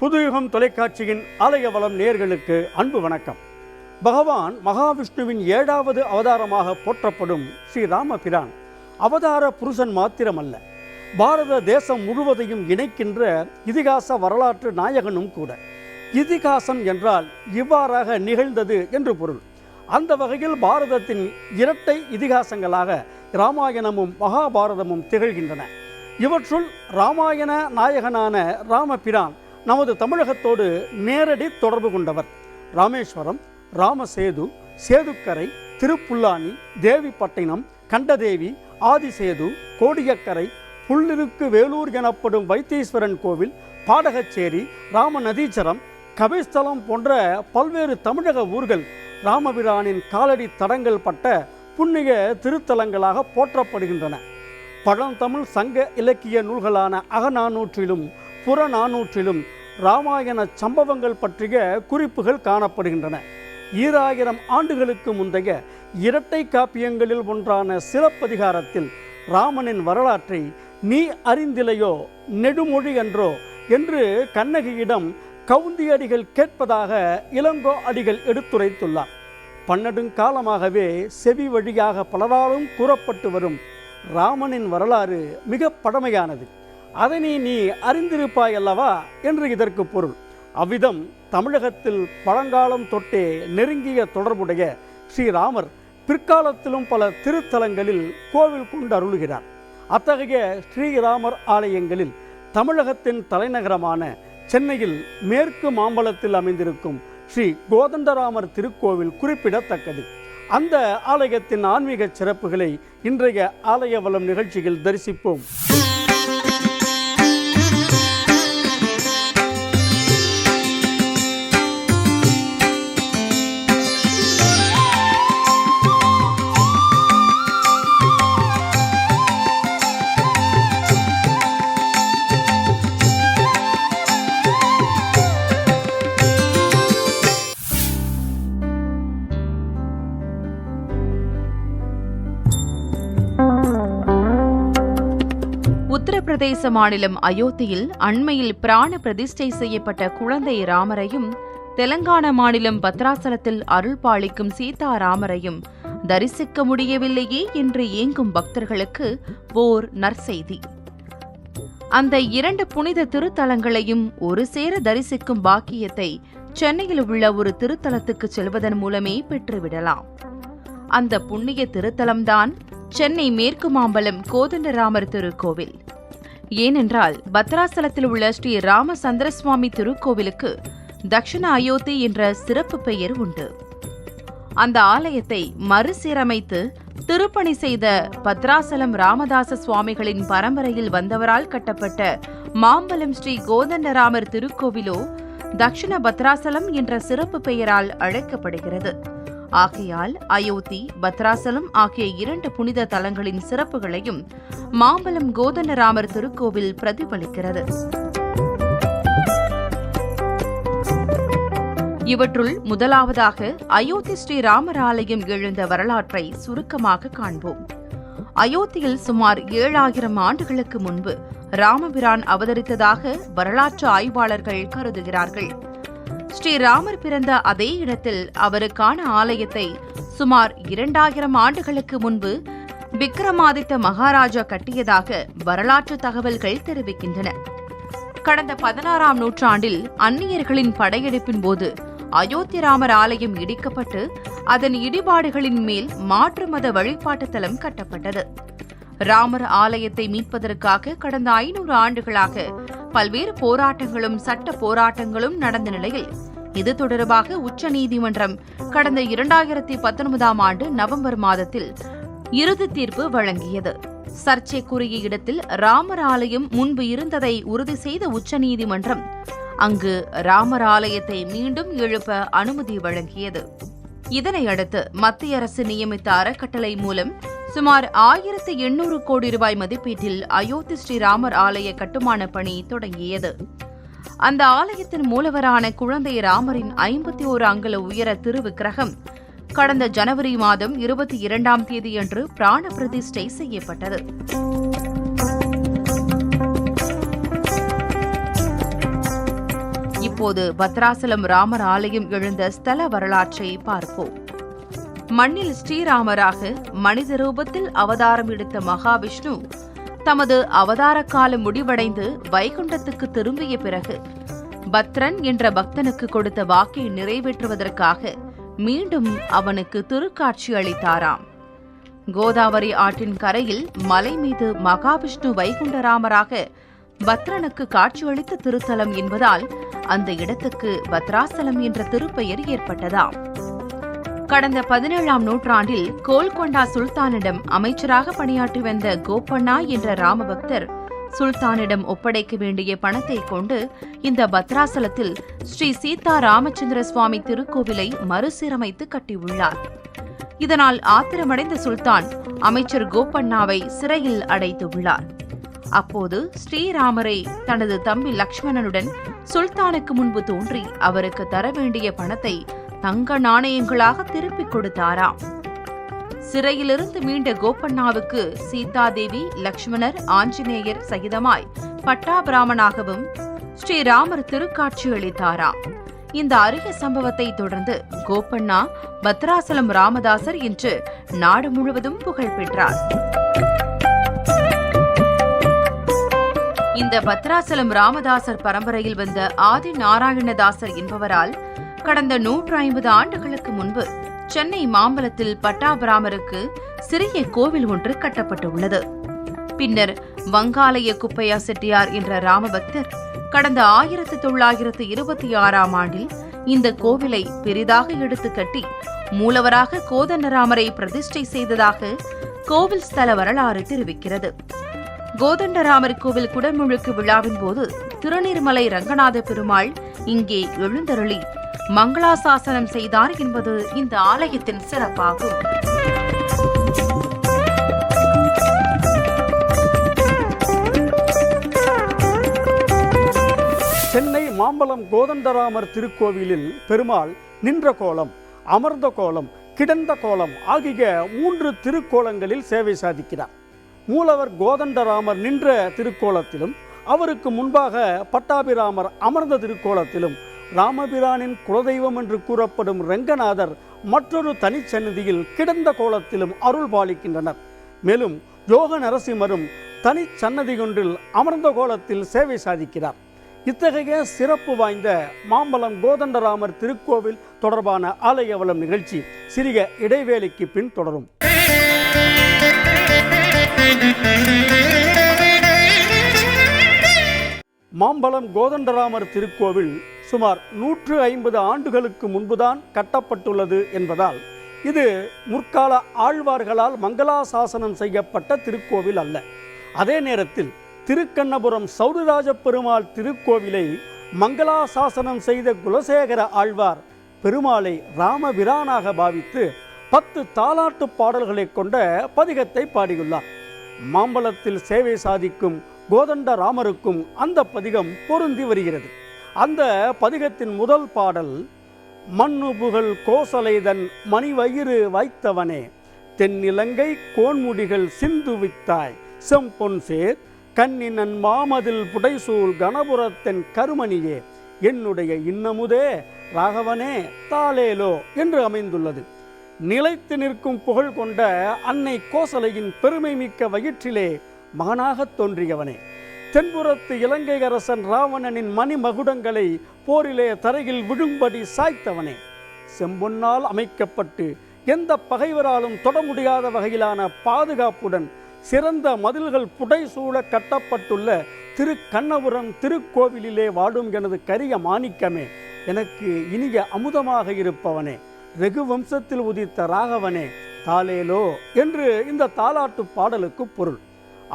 புதுயுகம் தொலைக்காட்சியின் ஆலயவளம் நேர்களுக்கு அன்பு வணக்கம். பகவான் மகாவிஷ்ணுவின் ஏழாவது அவதாரமாக போற்றப்படும் ஸ்ரீராமபிரான் அவதார புருஷன் மாத்திரமல்ல பாரத தேசம் முழுவதையும் இணைக்கின்ற இதிகாச வரலாற்று நாயகனும் கூட. இதிகாசம் என்றால் இவ்வாறாக நிகழ்ந்தது என்று பொருள். அந்த வகையில் பாரதத்தின் இரட்டை இதிகாசங்களாக இராமாயணமும் மகாபாரதமும் திகழ்கின்றன. இவற்றுள் ராமாயண நாயகனான ராமபிரான் நமது தமிழகத்தோடு நேரடி தொடர்பு கொண்டவர் ராமேஸ்வரம் ராமசேது சேதுக்கரை திருப்புல்லானி தேவிப்பட்டினம் கண்டதேவி ஆதிசேது கோடியக்கரை புள்ளிருக்கு வேலூர் எனப்படும் வைத்தீஸ்வரன் கோவில் பாடகச்சேரி ராமநதீச்சரம் கபிஸ்தலம் போன்ற பல்வேறு தமிழக ஊர்கள் ராமபிரானின் காலடி தடங்கள் பட்ட புண்ணிய திருத்தலங்களாக போற்றப்படுகின்றன. பழந்தமிழ் சங்க இலக்கிய நூல்களான அகநானூற்றிலும் புறநானூற்றிலும் இராமாயண சம்பவங்கள் பற்றிய குறிப்புகள் காணப்படுகின்றன. ஈராயிரம் ஆண்டுகளுக்கு முந்தைய இரட்டை காப்பியங்களில் ஒன்றான சிறப்பதிகாரத்தில் ராமனின் வரலாற்றை நீ அறிந்திலையோ நெடுமொழி என்றோ என்று கண்ணகியிடம் கவுந்தியடிகள் கேட்பதாக இளங்கோ அடிகள் எடுத்துரைத்துள்ளார். பன்னெடுங்காலமாகவே செவி வழியாக பலராலும் கூறப்பட்டு வரும் ராமனின் வரலாறு மிக பழமையானது. அதனை நீ அறிந்திருப்பாய் அல்லவா? என்று இதற்கு பொருள். அவ்விதம் தமிழகத்தில் பழங்காலம் தொட்டே நெருங்கிய தொடர்புடைய ஸ்ரீராமர் பிற்காலத்திலும் பல திருத்தலங்களில் கோவில் கொண்டு அருளுகிறார். அத்தகைய ஸ்ரீராமர் ஆலயங்களில் தமிழகத்தின் தலைநகரமான சென்னையில் மேற்கு மாம்பலத்தில் அமைந்திருக்கும் ஸ்ரீ கோதண்டராமர் திருக்கோவில் குறிப்பிடத்தக்கது. அந்த ஆலயத்தின் ஆன்மீக சிறப்புகளை இன்றைய ஆலய வளம் நிகழ்ச்சியில் தரிசிப்போம். உத்தரப்பிரதேச மாநிலம் அயோத்தியில் அண்மையில் பிராண பிரதிஷ்டை செய்யப்பட்ட குழந்தை ராமரையும் தெலங்கானா மாநிலம் பத்ராசலத்தில் அருள் பாலிக்கும் சீதாராமரையும் தரிசிக்க முடியவில்லையே என்று ஏங்கும் பக்தர்களுக்கு ஓர் நற்செய்தி. அந்த இரண்டு புனித திருத்தலங்களையும் ஒரு சேர தரிசிக்கும் பாக்கியத்தை சென்னையில் உள்ள ஒரு திருத்தலத்துக்கு செல்வதன் மூலமே பெற்றுவிடலாம். அந்த புண்ணிய திருத்தலம்தான் சென்னை மேற்கு மாம்பலம் கோதண்டராமர் திருக்கோவில். ஏனென்றால் பத்ராசலத்தில் உள்ள ஸ்ரீ ராமசந்திரசுவாமி திருக்கோவிலுக்கு தக்ஷண அயோத்தி என்ற சிறப்பு பெயர் உண்டு. அந்த ஆலயத்தை மறுசீரமைத்து திருப்பணி செய்த பத்ராசலம் ராமதாச சுவாமிகளின் பரம்பரையில் வந்தவரால் கட்டப்பட்ட மாம்பலம் ஸ்ரீ கோதண்டராமர் திருக்கோவிலோ தக்ஷண பத்ராசலம் என்ற சிறப்பு பெயரால் அழைக்கப்படுகிறது. ஆகையால் அயோத்தி பத்ராசலம் ஆகிய இரண்டு புனித தலங்களின் சிறப்புகளையும் மாம்பலம் கோதண்டராமர் திருக்கோவில் பிரதிபலிக்கிறது. இவற்றுள் முதலாவதாக அயோத்தி ஸ்ரீ ராமர் ஆலயம் எழுந்த வரலாற்றை சுருக்கமாக காண்போம். அயோத்தியில் சுமார் ஏழாயிரம் ஆண்டுகளுக்கு முன்பு ராமபிரான் அவதரித்ததாக வரலாற்று ஆய்வாளர்கள் கருதுகிறார்கள். ஸ்ரீராமர் பிறந்த அதே இடத்தில் அவருக்கான ஆலயத்தை சுமார் இரண்டாயிரம் ஆண்டுகளுக்கு முன்பு விக்ரமாதித்த மகாராஜா கட்டியதாக வரலாற்று தகவல்கள் தெரிவிக்கின்றன. கடந்த பதினாறாம் நூற்றாண்டில் அந்நியர்களின் படையெடுப்பின் போது அயோத்தி ராமர் ஆலயம் இடிக்கப்பட்டு அதன் இடிபாடுகளின் மேல் மாற்று மத வழிபாட்டு தலம் கட்டப்பட்டது. ராமர் ஆலயத்தை மீட்பதற்காக கடந்த ஐநூறு ஆண்டுகளாக பல்வேறு போராட்டங்களும் சட்ட போராட்டங்களும் நடந்த நிலையில் இது தொடர்பாக உச்சநீதிமன்றம் கடந்த இரண்டாயிரத்தி பத்தொன்பதாம் ஆண்டு நவம்பர் மாதத்தில் இறுதி தீர்ப்பு வழங்கியது. சர்ச்சைக்குரிய இடத்தில் ராமர் ஆலயம் முன்பு இருந்ததை உறுதி செய்த உச்சநீதிமன்றம் அங்கு ராமர் ஆலயத்தை மீண்டும் எழுப்ப அனுமதி வழங்கியது. இதனையடுத்து மத்திய அரசு நியமித்த அறக்கட்டளை மூலம் சுமார் ஆயிரத்து எண்ணூறு கோடி ரூபாய் மதிப்பீட்டில் அயோத்தி ஸ்ரீராமர் ஆலய கட்டுமான பணி தொடங்கியது. அந்த ஆலயத்தின் மூலவரான குழந்தை ராமரின் ஐம்பத்தி ஓரு அங்குல உயர திருவிக்கிரகம் கடந்த ஜனவரி மாதம் இருபத்தி இரண்டாம் தேதியன்று பிராண பிரதிஷ்டை செய்யப்பட்டது. இப்போது பத்ராசலம் ராமர் ஆலயம் எழுந்த ஸ்தல வரலாற்றை பார்ப்போம். மண்ணில் ஸ்ரீராமராக மனித ரூபத்தில் அவதாரம் எடுத்த மகாவிஷ்ணு தமது அவதார காலம் முடிவடைந்து வைகுண்டத்துக்கு திரும்பிய பிறகு பத்ரன் என்ற பக்தனுக்கு கொடுத்த வாக்கை நிறைவேற்றுவதற்காக மீண்டும் அவனுக்கு திருக்காட்சி அளித்தாராம். கோதாவரி ஆற்றின் கரையில் மலை மீது மகாவிஷ்ணு வைகுண்டராமராக பத்ரனுக்கு காட்சியளித்த திருத்தலம் என்பதால் அந்த இடத்துக்கு பத்ராசலம் என்ற திருப்பெயர் ஏற்பட்டதாம். கடந்த பதினேழாம் நூற்றாண்டில் கோல்கொண்டா சுல்தானிடம் அமைச்சராக பணியாற்றி வந்த கோப்பண்ணா என்ற ராமபக்தர் சுல்தானிடம் ஒப்படைக்க வேண்டிய பணத்தை கொண்டு இந்த பத்ராசலத்தில் ஸ்ரீ சீதா ராமச்சந்திர சுவாமி திருக்கோவிலை மறுசீரமைத்து கட்டியுள்ளார். இதனால் ஆத்திரமடைந்த சுல்தான் அமைச்சர் கோப்பண்ணாவை சிறையில் அடைத்துள்ளார் அப்போது ஸ்ரீராமரை தனது தம்பி லக்ஷ்மணனுடன் சுல்தானுக்கு முன்பு தோன்றி அவருக்கு தர வேண்டிய பணத்தை தங்க நாணயங்களாக திருப்பிக் கொடுத்தாராம். சிறையிலிருந்து மீண்ட கோப்பண்ணாவுக்கு சீதாதேவி லக்ஷ்மணர் ஆஞ்சநேயர் சகிதமாய் பட்டாபிராமனாகவும் ஸ்ரீராமர் திருக்காட்சி அளித்தாராம். இந்த அரிய சம்பவத்தை தொடர்ந்து கோப்பண்ணா பத்ராசலம் ராமதாசர் என்று நாடு முழுவதும் புகழ் பெற்றார். இந்த பத்ராசலம் ராமதாசர் பரம்பரையில் வந்த ஆதி நாராயணதாசர் என்பவரால் கடந்த நூற்று ஐம்பது ஆண்டுகளுக்கு முன்பு சென்னை மாம்பலத்தில் பட்டாபிராமருக்கு சிறிய கோவில் ஒன்று கட்டப்பட்டுள்ளது. பின்னர் வங்காலய குப்பையா செட்டியார் என்ற ராமபக்தர் கடந்த ஆயிரத்து தொள்ளாயிரத்து இருபத்தி ஆறாம் ஆண்டில் இந்த கோவிலை பெரிதாக எடுத்து கட்டி மூலவராக கோதண்டராமரை பிரதிஷ்டை செய்ததாக கோவில் ஸ்தல வரலாறு தெரிவிக்கிறது. கோதண்டராமர் கோவில் குடமுழுக்கு விழாவின் போது திருநீர்மலை ரங்கநாத பெருமாள் இங்கே எழுந்தருளி மங்களாசாசனம் செய்தார் என்பது இந்த ஆலயத்தின் சிறப்பாகும். சென்னை மாம்பலம் கோதண்டராமர் திருக்கோவிலில் பெருமாள் நின்ற கோலம் அமர்ந்த கோலம் கிடந்த கோலம் ஆகிய மூன்று திருக்கோலங்களில் சேவை சாதிக்கிறார். மூலவர் கோதண்டராமர் நின்ற திருக்கோலத்திலும் அவருக்கு முன்பாக பட்டாபிராமர் அமர்ந்த திருக்கோலத்திலும் ராமபிரானின் குலதெய்வம் என்று கூறப்படும் ரெங்கநாதர் மற்றொரு தனிச்சன்னதியில் கிடந்த கோலத்திலும் அருள் பாலிக்கின்றனர். மேலும் யோக நரசிம்மரும் தனிச்சன்னதி ஒன்றில் அமர்ந்த கோலத்தில் சேவை சாதிக்கிறார். இத்தகைய சிறப்பு வாய்ந்த மாம்பலம் கோதண்டராமர் திருக்கோவில் தொடர்பான ஆலயவளம் நிகழ்ச்சி சிறிய இடைவேளைக்கு பின் தொடரும். மாம்பலம் கோதண்டராமர் திருக்கோவில் சுமார் நூற்று ஐம்பது ஆண்டுகளுக்கு முன்புதான் கட்டப்பட்டுள்ளது என்பதால் இது முற்கால ஆழ்வார்களால் மங்களாசாசனம் செய்யப்பட்ட திருக்கோவில் அல்ல. அதே நேரத்தில் திருக்கண்ணபுரம் சௌரிராஜ பெருமாள் திருக்கோவிலை மங்களாசாசனம் செய்த குலசேகர ஆழ்வார் பெருமாளை ராமபிரானாக பாவித்து பத்து தாலாட்டு பாடல்களை கொண்ட பதிகத்தை பாடியுள்ளார். மாம்பழத்தில் சேவை சாதிக்கும் கோதண்ட ராமருக்கும் அந்த பதிகம் பொருந்தி வருகிறது. அந்த பதிகத்தின் முதல் பாடல் மண்ணு புகழ் கோசலைதன் மணிவயிறு வைத்தவனே தென்னிலங்கை கோன்முடிகள் சிந்துவித்தாய் செம்பொன் சேர் கண்ணினன் மாமதில் புடைசூல் கணபுரத்தன் கருமணியே என்னுடைய இன்னமுதே ராகவனே தாலேலோ என்று அமைந்துள்ளது. நிலைத்து நிற்கும் புகழ் கொண்ட அன்னை கோசலையின் பெருமை மிக்க வயிற்றிலே மகனாகத் தோன்றியவனே. தென்புறத்து இலங்கை அரசன் ராவணனின் மணிமகுடங்களை போரிலே தரையில் விழும்படி சாய்த்தவனே. செம்பொன்னால் அமைக்கப்பட்டு எந்த பகைவராலும் தொட முடியாத வகையிலான பாதுகாப்புடன் சிறந்த மதில்கள் புடைசூழ கட்டப்பட்டுள்ள திருக்கண்ணபுரம் திருக்கோவிலிலே வாடும் எனது கரிய மாணிக்கமே. எனக்கு இனிய அமுதமாக இருப்பவனே ரெகு வம்சத்தில் உதித்த ராகவனே தாலேலோ என்று இந்த தாலாட்டு பாடலுக்கு பொருள்.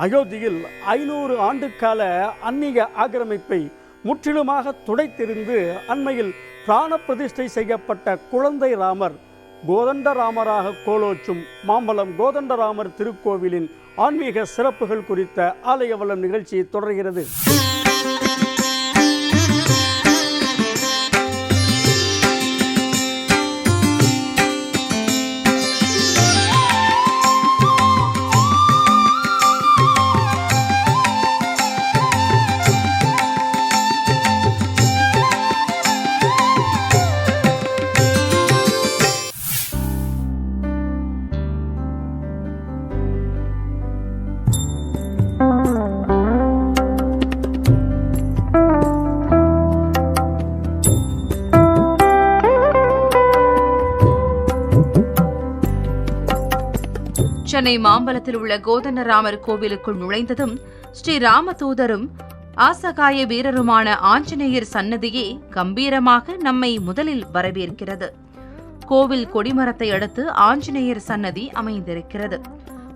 அயோத்தியில் ஐநூறு ஆண்டுக்கால அந்நிய ஆக்கிரமிப்பை முற்றிலுமாக துடைத்தெறிந்து அண்மையில் பிராண பிரதிஷ்டை செய்யப்பட்ட குழந்தை ராமர் கோதண்டராமராக கோலோச்சும் மாம்பலம் கோதண்டராமர் திருக்கோவிலின் ஆன்மீக சிறப்புகள் குறித்த ஆலயவளம் நிகழ்ச்சி தொடர்கிறது. சென்னை மாம்பலத்தில் உள்ள கோதண்டராமர் கோவிலுக்குள் நுழைந்ததும் ஸ்ரீ ராமதூதரும் ஆசகாய வீரருமான ஆஞ்சநேயர் சன்னதியே கம்பீரமாக நம்மை முதலில் வரவேற்கிறது. கோவில் கொடிமரத்தை அடுத்து ஆஞ்சநேயர் சன்னதி அமைந்திருக்கிறது.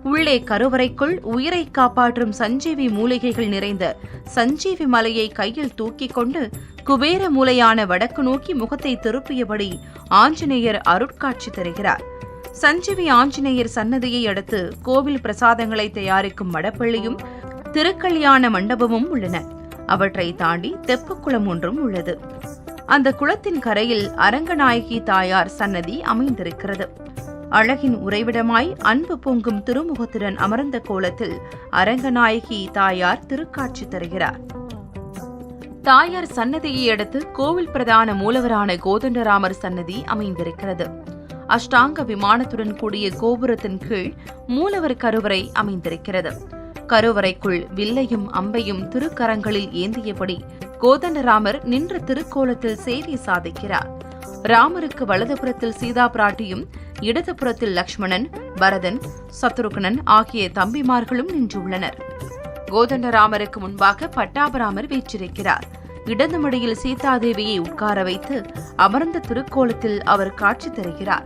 உள்ளே கருவறைக்குள் உயிரை காப்பாற்றும் சஞ்சீவி மூலிகைகள் நிறைந்த சஞ்சீவி மலையை கையில் தூக்கிக் கொண்டு குபேர மூலையான வடக்கு நோக்கி முகத்தை திருப்பியபடி ஆஞ்சநேயர் அருட்காட்சி தருகிறார். சஞ்சீவி ஆஞ்சநேயர் சன்னதியை அடுத்து கோவில் பிரசாதங்களை தயாரிக்கும் மடப்பள்ளியும் திருக்கல்யாண மண்டபமும் உள்ளன. அவற்றை தாண்டி தெப்பக்குளம் ஒன்றும் உள்ளது. அந்த குளத்தின் கரையில் அரங்கநாயகி தாயார் சன்னதி அமைந்திருக்கிறது. அழகின் உறைவிடமாய் அன்பு பொங்கும் திருமுகத்துடன் அமர்ந்த கோலத்தில் அரங்கநாயகி தாயார் திருக்காட்சி தருகிறார். தாயார் சன்னதியை அடுத்து கோவில் பிரதான மூலவரான கோதண்டராமர் சன்னதி அமைந்திருக்கிறது. அஷ்டாங்க விமானத்துடன் கூடிய கோபுரத்தின் கீழ் மூலவர் கருவறை அமைந்திருக்கிறது. கருவறைக்குள் வில்லையும் அம்பையும் திருக்கரங்களில் ஏந்தியபடி கோதண்டராமர் நின்ற திருக்கோலத்தில் சேவை சாதிக்கிறார். ராமருக்கு வலதுபுறத்தில் சீதா பிராட்டியும் இடதுபுறத்தில் லக்ஷ்மணன் பரதன் சத்ருகனன் ஆகிய தம்பிமார்களும் நின்றுள்ளனர். கோதண்டராமருக்கு முன்பாக பட்டாபராமர் வீற்றிருக்கிறார். இடது மடியில் சீதாதேவியை உட்கார வைத்து அமர்ந்த திருக்கோலத்தில் அவர் காட்சி தருகிறார்.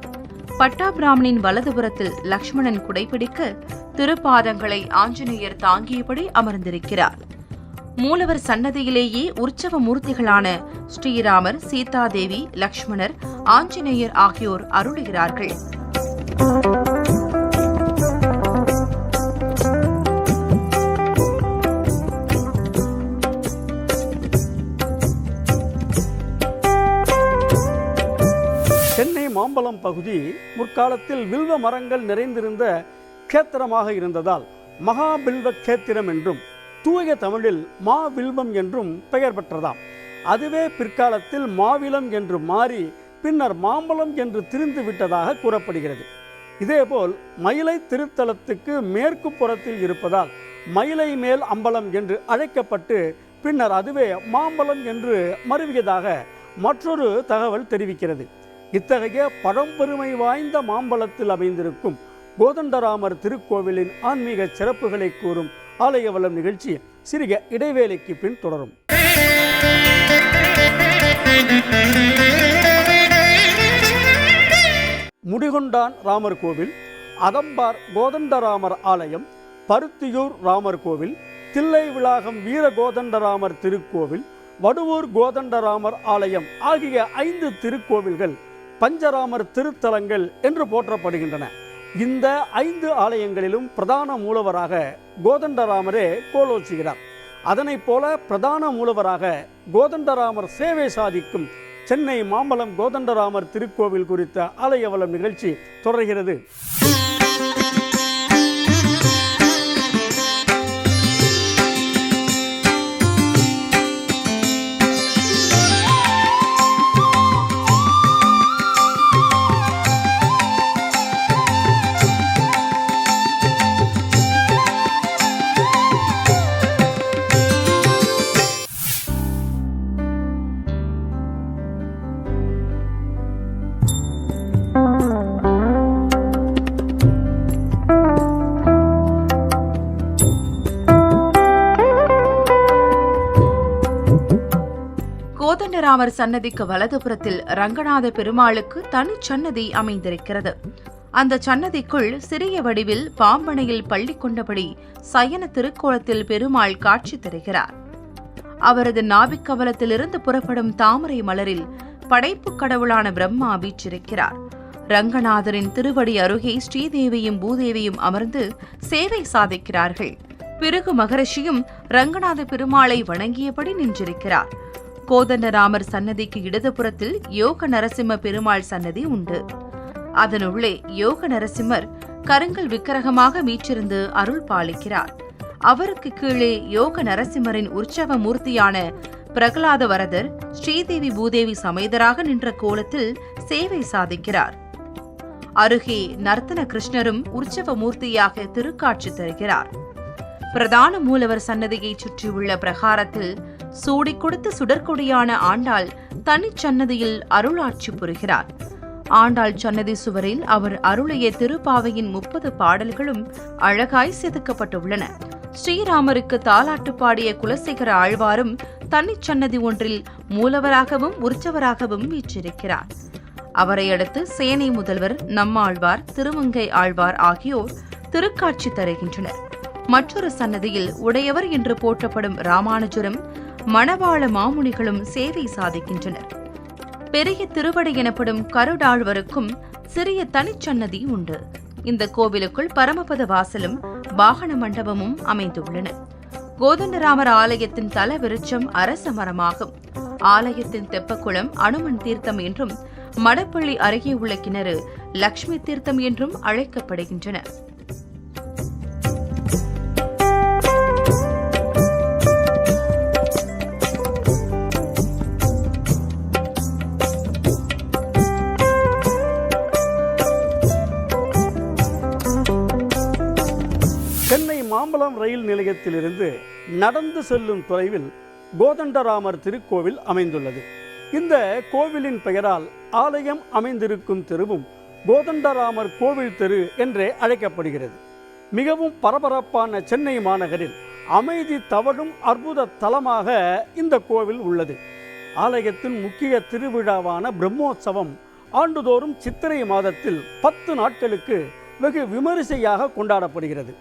பட்டாபிராமனின் வலதுபுறத்தில் லக்ஷ்மணன் குடைபிடிக்க திருப்பாதங்களை ஆஞ்சநேயர் தாங்கியபடி அமர்ந்திருக்கிறார். மூலவர் சன்னதியிலேயே உற்சவ மூர்த்திகளான ஸ்ரீராமர் சீதாதேவி லக்ஷ்மணர் ஆஞ்சநேயர் ஆகியோர் அருளுகிறார்கள். மாம்பலம் பகுதி முற்காலத்தில் வில்வ மரங்கள் நிறைந்திருந்த கேத்திரமாக இருந்ததால் மகாபில்வ கேத்திரம் என்றும் தூய தமிழில் மா வில்வம் என்றும் பெயர் பெற்றதாம். அதுவே பிற்காலத்தில் மாவிலம் என்று மாறி பின்னர் மாம்பலம் என்று திரிந்து விட்டதாக கூறப்படுகிறது. இதேபோல் மயிலை திருத்தலத்துக்கு மேற்கு புறத்தில் இருப்பதால் மயிலை மேல் அம்பலம் என்று அழைக்கப்பட்டு பின்னர் அதுவே மாம்பலம் என்று மருவியதாக மற்றொரு தகவல் தெரிவிக்கிறது. இத்தகைய பழம்பெருமை வாய்ந்த மாம்பழத்தில் அமைந்திருக்கும் கோதண்டராமர் திருக்கோவிலின் ஆன்மீக சிறப்புகளை கூறும் ஆலயவளம் நிகழ்ச்சி சிறிய இடைவேளைக்கு பின் தொடரும். முடிகொண்டான் ராமர் கோவில் அதம்பார் கோதண்டராமர் ஆலயம் பருத்தியூர் ராமர் கோவில் தில்லை விளாகம் வீர கோதண்டராமர் திருக்கோவில் வடுவூர் கோதண்டராமர் ஆலயம் ஆகிய ஐந்து திருக்கோவில்கள் பஞ்சராமர் திருத்தலங்கள் என்று போற்றப்படுகின்றன. இந்த ஐந்து ஆலயங்களிலும் பிரதான மூலவராக கோதண்டராமரே கோலோச்சுகிறார். அதனைப் போல பிரதான மூலவராக கோதண்டராமர் சேவை சாதிக்கும் சென்னை மாம்பலம் கோதண்டராமர் திருக்கோவில் குறித்த ஆலயவளம் நிகழ்ச்சி தொடர்கிறது. கோதண்டராமர் சன்னதிக்கு வலதுபுறத்தில் ரங்கநாத பெருமாளுக்கு தனி சன்னதி அமைந்திருக்கிறது. அந்த சன்னதிக்குள் சிறிய வடிவில் பாம்பனையில் பள்ளி கொண்டபடி சயன திருக்கோலத்தில் பெருமாள் காட்சி தருகிறார். அவரது நாபிக்கவலத்திலிருந்து புறப்படும் தாமரை மலரில் படைப்பு கடவுளான பிரம்மா வீற்றிருக்கிறார். ரங்கநாதரின் திருவடி அருகே ஸ்ரீதேவியும் பூதேவியும் அமர்ந்து சேவை சாதிக்கிறார்கள். பிறகு மகரிஷியும் ரங்கநாத பெருமாளை வணங்கியபடி நின்றிருக்கிறார். கோதண்டராமர் சன்னதிக்கு இடதுபுறத்தில் யோக நரசிம்ம பெருமாள் சன்னதி உண்டு. அதனுள்ளே யோக நரசிம்மர் கருங்கல் விக்கிரகமாக வீற்றிருந்து அருள் பாலிக்கிறார். அவருக்கு கீழே யோக நரசிம்மரின் உற்சவ மூர்த்தியான பிரகலாத வரதர் ஸ்ரீதேவி பூதேவி சமேதராக நின்ற கோலத்தில் சேவை சாதிக்கிறார். அருகே நர்த்தன கிருஷ்ணரும் உற்சவ மூர்த்தியாக திருக்காட்சி தருகிறார். பிரதான மூலவர் சன்னதியை சுற்றியுள்ள பிரகாரத்தில் சூடிக் கொடுத்த சுடற்கொடியான ஆண்டாள் தனிச்சன்னதியில் அருளாட்சி புரிகிறார். ஆண்டாள் சன்னதி சுவரில் அவர் அருளிய திருப்பாவையின் முப்பது பாடல்களும் அழகாய் செதுக்கப்பட்டுள்ளன. ஸ்ரீராமருக்கு தாலாட்டு பாடிய குலசேகர ஆழ்வாரும் தனிச்சன்னதி ஒன்றில் மூலவராகவும் உற்சவராகவும் வீற்றிருக்கிறார். அவரை அடுத்து சேனை முதல்வர் நம்மாழ்வார் திருமங்கை ஆழ்வார் ஆகியோர் திருக்காட்சி தருகின்றனர். மற்றொரு சன்னதியில் உடையவர் என்று போற்றப்படும் ராமானுஜரும் மணவாள மாமுனிகளும் சேவை சாதிக்கின்றனர். பெரிய திருவடி எனப்படும் கருடாழ்வருக்கும் சிறிய தனிச்சன்னதி உண்டு. இந்த கோவிலுக்குள் பரமபத வாசலும் வாகன மண்டபமும் அமைந்துள்ளன. கோதண்டராமர் ஆலயத்தின் தல விருட்சம் அரச மரமாகும். ஆலயத்தின் தெப்பக்குளம் அனுமன் தீர்த்தம் என்றும் மடப்பள்ளி அருகே உள்ள கிணறு லக்ஷ்மி தீர்த்தம் என்றும் அழைக்கப்படுகின்றன. சென்னை ரயில் நிலையத்திலிருந்து நடந்து செல்லும் தொலைவில் கோதண்டராமர் திருக்கோவில் அமைந்துள்ளது. இந்த கோவிலின் பெயரால் ஆலயம் அமைந்திருக்கும் தெருவும் கோதண்டராமர் கோவில் தெரு என்றே அழைக்கப்படுகிறது. மிகவும் பரபரப்பான சென்னை மாநகரில் அமைதி தவழும் அற்புத தலமாக இந்த கோவில் உள்ளது. ஆலயத்தின் முக்கிய திருவிழாவான பிரம்மோற்சவம் ஆண்டுதோறும் சித்திரை மாதத்தில் பத்து நாட்களுக்கு வெகு விமரிசையாக கொண்டாடப்படுகிறது.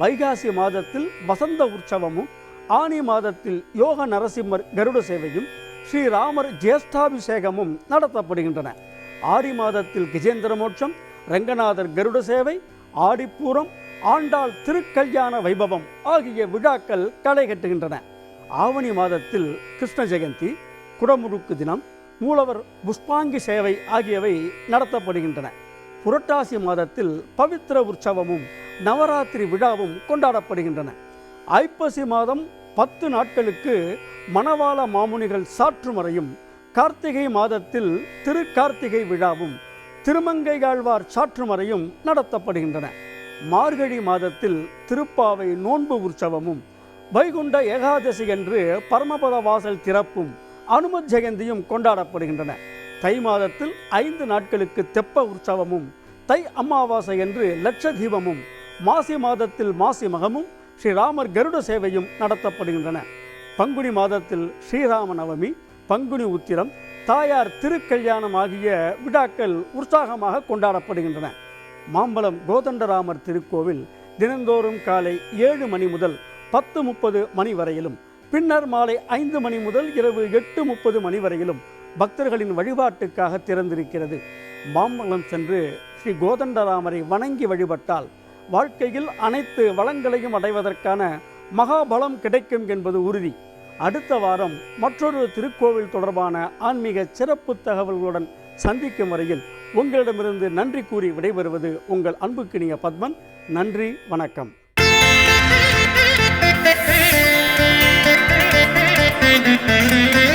வைகாசி மாதத்தில் வசந்த உற்சவமும் ஆனி மாதத்தில் யோக நரசிம்மர் கருட சேவையும் ஸ்ரீராமர் ஜேஷ்டாபிஷேகமும் நடத்தப்படுகின்றன. ஆடி மாதத்தில் கஜேந்திர மோட்சம் ரங்கநாதர் கருட சேவை ஆடிப்பூரம் ஆண்டாள் திருக்கல்யாண வைபவம் ஆகிய விழாக்கள் களை கட்டுகின்றன. ஆவணி மாதத்தில் கிருஷ்ண ஜெயந்தி குடமுழுக்கு தினம் மூலவர் புஷ்பாங்கி சேவை ஆகியவை நடத்தப்படுகின்றன. புரட்டாசி மாதத்தில் பவித்திர உற்சவமும் நவராத்திரி விழாவும் கொண்டாடப்படுகின்றன. ஐப்பசி மாதம் பத்து நாட்களுக்கு மணவாள மாமுனிகள் சாற்றுமறையும் கார்த்திகை மாதத்தில் திருக்கார்த்திகை விழாவும் திருமங்கையாழ்வார் சாற்றுமறையும் நடத்தப்படுகின்றன. மார்கழி மாதத்தில் திருப்பாவை நோன்பு உற்சவமும் வைகுண்ட ஏகாதசி என்று பரமபத வாசல் திறப்பும் அனுமத் ஜெயந்தியும் கொண்டாடப்படுகின்றன. தை மாதத்தில் ஐந்து நாட்களுக்கு தெப்ப உற்சவமும் தை அமாவாசை என்று லட்ச தீபமும் மாசி மாதத்தில் மாசி மகமும் ஸ்ரீராமர் கருட சேவையும் நடத்தப்படுகின்றன. பங்குனி மாதத்தில் ஸ்ரீராம நவமி பங்குனி உத்திரம் தாயார் திருக்கல்யாணம் ஆகிய விழாக்கள் உற்சாகமாக கொண்டாடப்படுகின்றன. மாம்பலம் கோதண்டராமர் திருக்கோவில் தினந்தோறும் காலை ஏழு மணி முதல் பத்து முப்பது மணி வரையிலும் பின்னர் மாலை ஐந்து மணி முதல் இரவு எட்டு முப்பது மணி வரையிலும் பக்தர்களின் வழிபாட்டுக்காக திறந்திருக்கிறது. மாம்பலம் சென்று ஸ்ரீ கோதண்டராமரை வணங்கி வழிபட்டால் வாழ்க்கையில் அனைத்து வளங்களையும் அடைவதற்கான மகாபலம் கிடைக்கும் என்பது உறுதி. அடுத்த வாரம் மற்றொரு திருக்கோவில் தொடர்பான ஆன்மீக சிறப்பு தகவல்களுடன் சந்திக்கும் வரையில் உங்களிடமிருந்து நன்றி கூறி விடைபெறுவது உங்கள் அன்புக்கினிய பத்மன். நன்றி வணக்கம். Thank you.